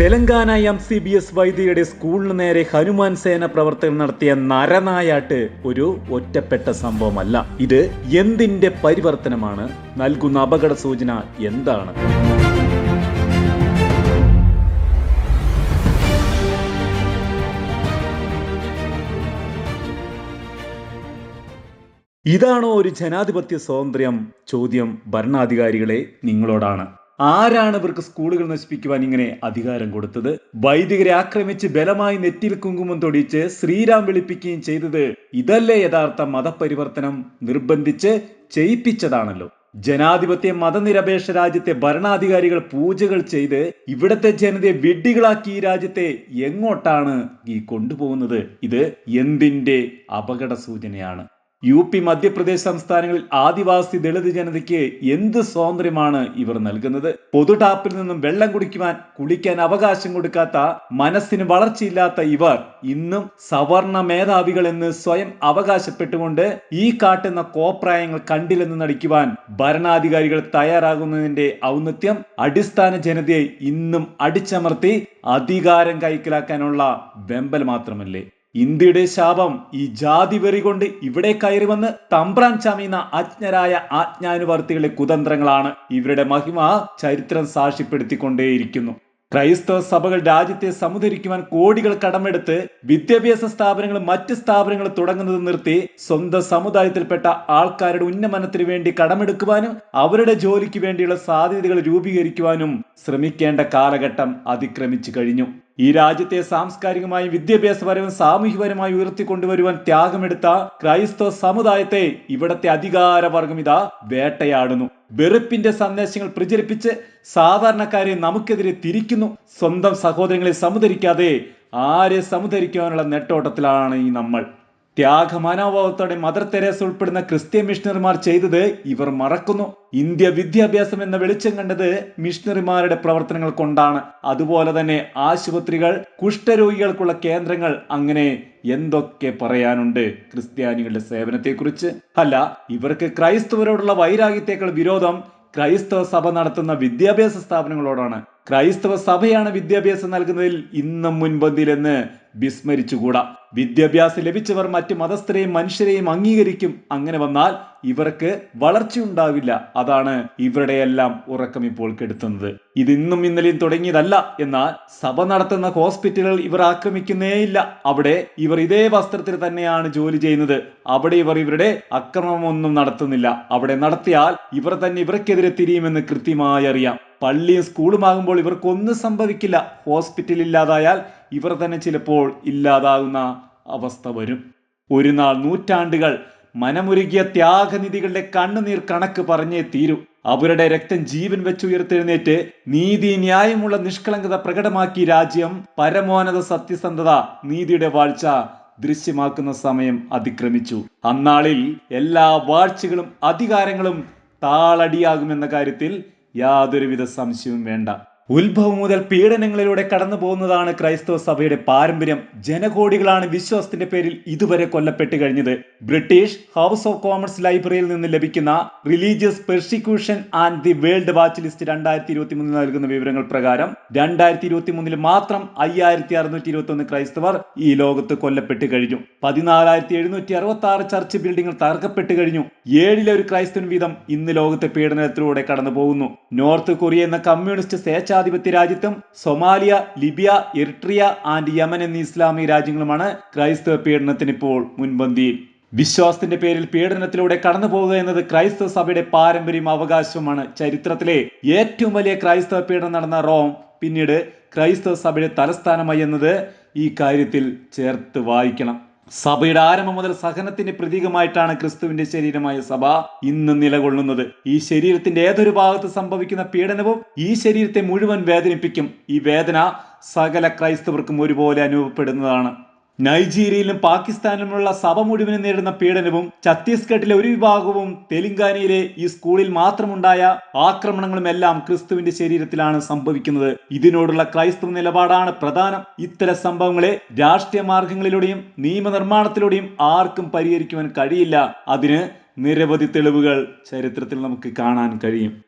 Telangana M C B S വൈദ്യയുടെ സ്കൂളിന് നേരെ ഹനുമാൻ സേന പ്രവർത്തകർ നടത്തിയ നരനായാട്ട് ഒരു ഒറ്റപ്പെട്ട സംഭവമല്ല. ഇത് എന്തിന്റെ പരിവർത്തനമാണ്? നൽകുന്ന അപകട സൂചന എന്താണ്? ഇതാണോ ഒരു ജനാധിപത്യ സ്വാതന്ത്ര്യം? ചോദ്യം ഭരണാധികാരികളെ നിങ്ങളോടാണ്. ആരാണ് ഇവർക്ക് സ്കൂളുകൾ നശിപ്പിക്കുവാൻ ഇങ്ങനെ അധികാരം കൊടുത്തത്? വൈദികരെ ആക്രമിച്ച് ബലമായി നെറ്റിൽ കുങ്കുമം തൊടിച്ച് ശ്രീരാം വിളിപ്പിക്കുകയും ചെയ്തത് ഇതല്ലേ യഥാർത്ഥ മതപരിവർത്തനം? നിർബന്ധിച്ച് ചെയ്യിപ്പിച്ചതാണല്ലോ. ജനാധിപത്യ മതനിരപേക്ഷ രാജ്യത്തെ ഭരണാധികാരികൾ പൂജകൾ ചെയ്ത് ഇവിടത്തെ ജനതയെ വിഡ്ഢികളാക്കി ഈ രാജ്യത്തെ എങ്ങോട്ടാണ് ഈ കൊണ്ടുപോകുന്നത്? ഇത് എന്തിന്റെ അപകട സൂചനയാണ്? യു പി മധ്യപ്രദേശ് സംസ്ഥാനങ്ങളിൽ ആദിവാസി ദളിത് ജനതയ്ക്ക് എന്ത് സ്വാതന്ത്ര്യമാണ് ഇവർ നൽകുന്നത്? പൊതു ടാപ്പിൽ നിന്നും വെള്ളം കുടിക്കുവാൻ കുളിക്കാൻ അവകാശം കൊടുക്കാത്ത മനസ്സിന് വളർച്ചയില്ലാത്ത ഇവർ ഇന്നും സവർണ മേധാവികൾ എന്ന് സ്വയം അവകാശപ്പെട്ടുകൊണ്ട് ഈ കാട്ടുന്ന കോപ്രായങ്ങൾ കണ്ടില്ലെന്ന് നടിക്കുവാൻ ഭരണാധികാരികൾ തയ്യാറാകുന്നതിന്റെ ഔന്നത്യം അടിസ്ഥാന ജനതയെ ഇന്നും അടിച്ചമർത്തി അധികാരം കൈക്കലാക്കാനുള്ള വെമ്പൽ മാത്രമല്ലേ? ഇന്ത്യയുടെ ശാപം ഈ ജാതി വെറി കൊണ്ട് ഇവിടെ കയറി വന്ന് തമ്പ്രാൻ ചമയുന്ന അജ്ഞരായ ആജ്ഞാനുവർത്തികളെ കുതന്ത്രങ്ങളാണ് ഇവരുടെ മഹിമ ചരിത്രം സാക്ഷ്യപ്പെടുത്തിക്കൊണ്ടേയിരിക്കുന്നു. ക്രൈസ്തവ സഭകൾ രാജ്യത്തെ സമുദരിക്കുവാൻ കോടികൾ കടമെടുത്ത് വിദ്യാഭ്യാസ സ്ഥാപനങ്ങളും മറ്റ് സ്ഥാപനങ്ങളും തുടങ്ങുന്നത് നിർത്തി സ്വന്തം സമുദായത്തിൽപ്പെട്ട ആൾക്കാരുടെ ഉന്നമനത്തിന് വേണ്ടി കടമെടുക്കുവാനും അവരുടെ ജോലിക്ക് വേണ്ടിയുള്ള സാധ്യതകൾ രൂപീകരിക്കുവാനും ശ്രമിക്കേണ്ട കാലഘട്ടം അതിക്രമിച്ചു കഴിഞ്ഞു. ഈ രാജ്യത്തെ സാംസ്കാരികമായും വിദ്യാഭ്യാസപരവും സാമൂഹികപരമായി ഉയർത്തിക്കൊണ്ടുവരുവാൻ ത്യാഗമെടുത്ത ക്രൈസ്തവ സമുദായത്തെ ഇവിടത്തെ അധികാരവർഗം ഇതാ വേട്ടയാടുന്നു. വെറുപ്പിന്റെ സന്ദേശങ്ങൾ പ്രചരിപ്പിച്ച് സാധാരണക്കാരെ നമുക്കെതിരെ തിരിക്കുന്നു. സ്വന്തം സഹോദരങ്ങളെ സമുദരിക്കാതെ ആരെ സമുദരിക്കാനുള്ള നെട്ടോട്ടത്തിലാണ് ഈ നമ്മൾ. ത്യാഗ മനോഭാവത്തോടെ മദർ തെരേസ ഉൾപ്പെടുന്ന ക്രിസ്ത്യൻ മിഷണറിമാർ ചെയ്തത് ഇവർ മറക്കുന്നു. ഇന്ത്യ വിദ്യാഭ്യാസം എന്ന വെളിച്ചം കണ്ടത് മിഷണറിമാരുടെ പ്രവർത്തനങ്ങൾ കൊണ്ടാണ്. അതുപോലെ തന്നെ ആശുപത്രികൾ കുഷ്ഠരോഗികൾക്കുള്ള കേന്ദ്രങ്ങൾ അങ്ങനെ എന്തൊക്കെ പറയാനുണ്ട് ക്രിസ്ത്യാനികളുടെ സേവനത്തെക്കുറിച്ച്. അല്ല ഇവർക്ക് ക്രൈസ്തവരോടുള്ള വൈരാഗ്യത്തേക്കാൾ വിരോധം ക്രൈസ്തവ സഭ നടത്തുന്ന വിദ്യാഭ്യാസ സ്ഥാപനങ്ങളോടാണ്. ക്രൈസ്തവ സഭയാണ് വിദ്യാഭ്യാസം നൽകുന്നതിൽ ഇന്നും മുൻപന്തിയിലെന്ന് വിസ്മരിച്ചുകൂടാ. വിദ്യാഭ്യാസം ലഭിച്ചവർ മറ്റ് മതസ്ഥരെയും മനുഷ്യരെയും അംഗീകരിക്കും. അങ്ങനെ വന്നാൽ ഇവർക്ക് വളർച്ചയുണ്ടാവില്ല. അതാണ് ഇവരുടെ എല്ലാം ഉറക്കം ഇപ്പോൾ കെടുത്തുന്നത്. ഇത് ഇന്നും ഇന്നലെയും തുടങ്ങിയതല്ല. എന്നാൽ സഭ നടത്തുന്ന ഹോസ്പിറ്റലുകൾ ഇവർ ആക്രമിക്കുന്നേയില്ല. അവിടെ ഇവർ ഇതേ വസ്ത്രത്തിൽ തന്നെയാണ് ജോലി ചെയ്യുന്നത്. അവിടെ ഇവർ ഇവരുടെ അക്രമമൊന്നും നടത്തുന്നില്ല. അവിടെ നടത്തിയാൽ ഇവർ തന്നെ ഇവർക്കെതിരെ തിരിയുമെന്ന് കൃത്യമായി അറിയാം. പള്ളിയും സ്കൂളുമാകുമ്പോൾ ഇവർക്കൊന്നും സംഭവിക്കില്ല. ഹോസ്പിറ്റൽ ഇല്ലാതായാൽ ഇവർ തന്നെ ചിലപ്പോൾ ഇല്ലാതാകുന്ന അവസ്ഥ വരും. ഒരു നാൾ നൂറ്റാണ്ടുകൾ മനമുരുകിയ ത്യാഗനിധികളുടെ കണ്ണുനീർ കണക്ക് പറഞ്ഞേ തീരൂ. അവരുടെ രക്തം ജീവൻ വെച്ച് ഉയർത്തെഴുന്നേറ്റ് നീതി ന്യായമുള്ള നിഷ്കളങ്കത പ്രകടമാക്കി രാജ്യം പരമോന്നത സത്യസന്ധത നീതിയുടെ വാഴ്ച ദൃശ്യമാക്കുന്ന സമയം അതിക്രമിച്ചു. അന്നാളിൽ എല്ലാ വാഴ്ചകളും അധികാരങ്ങളും താളടിയാകുമെന്ന കാര്യത്തിൽ യാതൊരുവിധ സംശയവും വേണ്ട. ഉത്ഭവം മുതൽ പീഡനങ്ങളിലൂടെ കടന്നു പോകുന്നതാണ് ക്രൈസ്തവ സഭയുടെ പാരമ്പര്യം. ജനകോടികളാണ് വിശ്വാസത്തിന്റെ പേരിൽ ഇതുവരെ കൊല്ലപ്പെട്ട് കഴിഞ്ഞത്. ബ്രിട്ടീഷ് ഹൗസ് ഓഫ് കോമൺസ് ലൈബ്രറിയിൽ നിന്ന് ലഭിക്കുന്ന religious persecution and the world watch list രണ്ടായിരത്തി ഇരുപത്തി മൂന്നിൽ നൽകുന്ന വിവരങ്ങൾ പ്രകാരം രണ്ടായിരത്തി ഇരുപത്തി മൂന്നിൽ മാത്രം അയ്യായിരത്തി അറുന്നൂറ്റി ഇരുപത്തി ഒന്ന് ക്രൈസ്തവർ ഈ ലോകത്ത് കൊല്ലപ്പെട്ട് കഴിഞ്ഞു. പതിനാലായിരത്തി എഴുന്നൂറ്റി അറുപത്തി ആറ് ചർച്ച് ബിൽഡിംഗുകൾ തകർക്കപ്പെട്ട് കഴിഞ്ഞു. ഏഴിലൊരു ക്രൈസ്തവൻ വീതം ഇന്ന് ലോകത്തെ പീഡനത്തിലൂടെ കടന്നു പോകുന്നു നോർത്ത് കൊറിയ എന്ന കമ്മ്യൂണിസ്റ്റ് സ്വേച്ഛാധിപത്യ രാജ്യത്തും Somalia Libya Eritrea and Yemen എന്നീ ഇസ്ലാമിക രാജ്യങ്ങളുമാണ് ക്രൈസ്തവ പീഡനത്തിന് ഇപ്പോൾ മുൻപന്തിയിൽ. വിശ്വാസത്തിന്റെ പേരിൽ പീഡനത്തിലൂടെ കടന്നു പോവുക എന്നത് ക്രൈസ്തവ സഭയുടെ പാരമ്പര്യം അവകാശവുമാണ്. ചരിത്രത്തിലെ ഏറ്റവും വലിയ ക്രൈസ്തവ പീഡനം നടന്ന റോം പിന്നീട് ക്രൈസ്തവ സഭയുടെ തലസ്ഥാനമായി എന്നത് ഈ കാര്യത്തിൽ ചേർത്ത് വായിക്കണം. സഭയുടെ ആരംഭം മുതൽ സഹനത്തിന്റെ പ്രതീകമായിട്ടാണ് ക്രിസ്തുവിന്റെ ശരീരമായ സഭ ഇന്ന് നിലകൊള്ളുന്നത്. ഈ ശരീരത്തിന്റെ ഏതൊരു ഭാഗത്ത് സംഭവിക്കുന്ന പീഡനവും ഈ ശരീരത്തെ മുഴുവൻ വേദനിപ്പിക്കും. ഈ വേദന സകല ക്രൈസ്തവർക്കും ഒരുപോലെ അനുഭവപ്പെടുന്നതാണ്. നൈജീരിയയിലും പാകിസ്ഥാനിലുമുള്ള സഭ മുഴുവനും നേരിടുന്ന പീഡനവും ഛത്തീസ്ഗഡിലെ ഒരു വിഭാഗവും തെലങ്കാനയിലെ ഈ സ്കൂളിൽ മാത്രമുണ്ടായ ആക്രമണങ്ങളും എല്ലാം ക്രിസ്തുവിന്റെ ശരീരത്തിലാണ് സംഭവിക്കുന്നത്. ഇതിനോടുള്ള ക്രൈസ്തവ നിലപാടാണ് പ്രധാനം. ഇത്തരം സംഭവങ്ങളെ രാഷ്ട്രീയ മാർഗങ്ങളിലൂടെയും നിയമനിർമ്മാണത്തിലൂടെയും ആർക്കും പരിഹരിക്കുവാൻ കഴിയില്ല. അതിന് നിരവധി തെളിവുകൾ ചരിത്രത്തിൽ നമുക്ക് കാണാൻ കഴിയും.